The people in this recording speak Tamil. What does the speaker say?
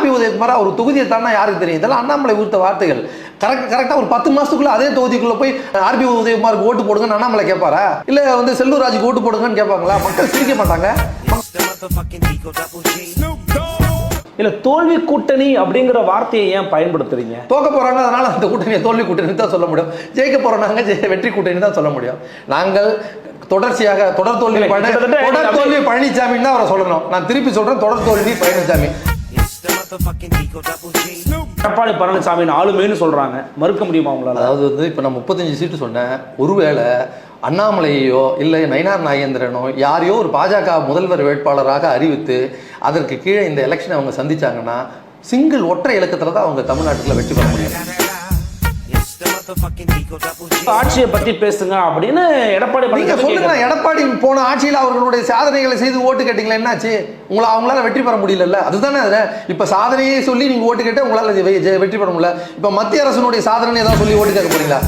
ஆர்பி உதயகுமார் அவர் தொகுதியை தானே யாருக்கு தெரியும்? இதெல்லாம் அண்ணாமலை ஊத்த வார்த்தைகள். கரெக்ட் கரெக்டாக ஒரு பத்து மாசத்துக்குள்ள அதே தொகுதிக்குள்ள போய் ஆர்பி உதயகுமாருக்கு ஓட்டு போடுங்கன்னு அண்ணாமலை கேட்பாரா இல்ல வந்து செல்லூர் ராஜுக்கு ஓட்டு போடுங்கன்னு கேட்பாங்களா மக்கள் சிரிக்க மாட்டாங்க. இல்ல தோல்வி கூட்டணி அப்படிங்கிற வார்த்தையை ஏன் பயன்படுத்துறீங்க? தோக்க போறாங்க அதனால அந்த கூட்டணியை தோல்வி கூட்டணி தான் சொல்ல முடியும். ஜெயிக்க போறாங்க வெற்றி கூட்டணி தான் சொல்ல முடியும். நாங்கள் தொடர்ச்சியாக தொடர் தோல்வி தொடர் தோல்வி பழனிசாமின்னு தான் அவரை சொல்லணும். நான் திருப்பி சொல்றேன் தொடர் தோல்வி பழனிசாமி எடப்பாடி பழனிசாமியின் ஆளுமைன்னு சொல்றாங்க. மறுக்க முடியுமா உங்களால? அதாவது வந்து இப்போ நான் முப்பத்தஞ்சு சீட்டு சொன்னேன். ஒருவேளை அண்ணாமலையோ இல்லை நயினார் நாகேந்திரனோ யாரையோ ஒரு பாஜக முதல்வர் வேட்பாளராக அறிவித்து அதற்கு கீழே இந்த எலெக்ஷனை அவங்க சந்திச்சாங்கன்னா சிங்கிள் ஒற்றை இலக்கத்துல தான் அவங்க தமிழ்நாட்டுல வெற்றி பெற முடியும். ஆட்சியை பத்தி பேசுங்க அப்படின்னு எடப்பாடி நீங்க சொல்லுங்க. எடப்பாடி போன ஆட்சியில் அவர்களுடைய சாதனைகளை செய்து ஓட்டு கேட்டீங்களா என்னாச்சு? உங்களை அவங்களால வெற்றி பெற முடியல அதுதானே அது இப்ப சாதனையே சொல்லி நீங்க ஓட்டு கேட்ட உங்களால வெற்றி பெற முடியல. இப்ப மத்திய அரசனுடைய சாதனை ஏதாவது சொல்லி ஓட்டு கேட்க போறீங்களா?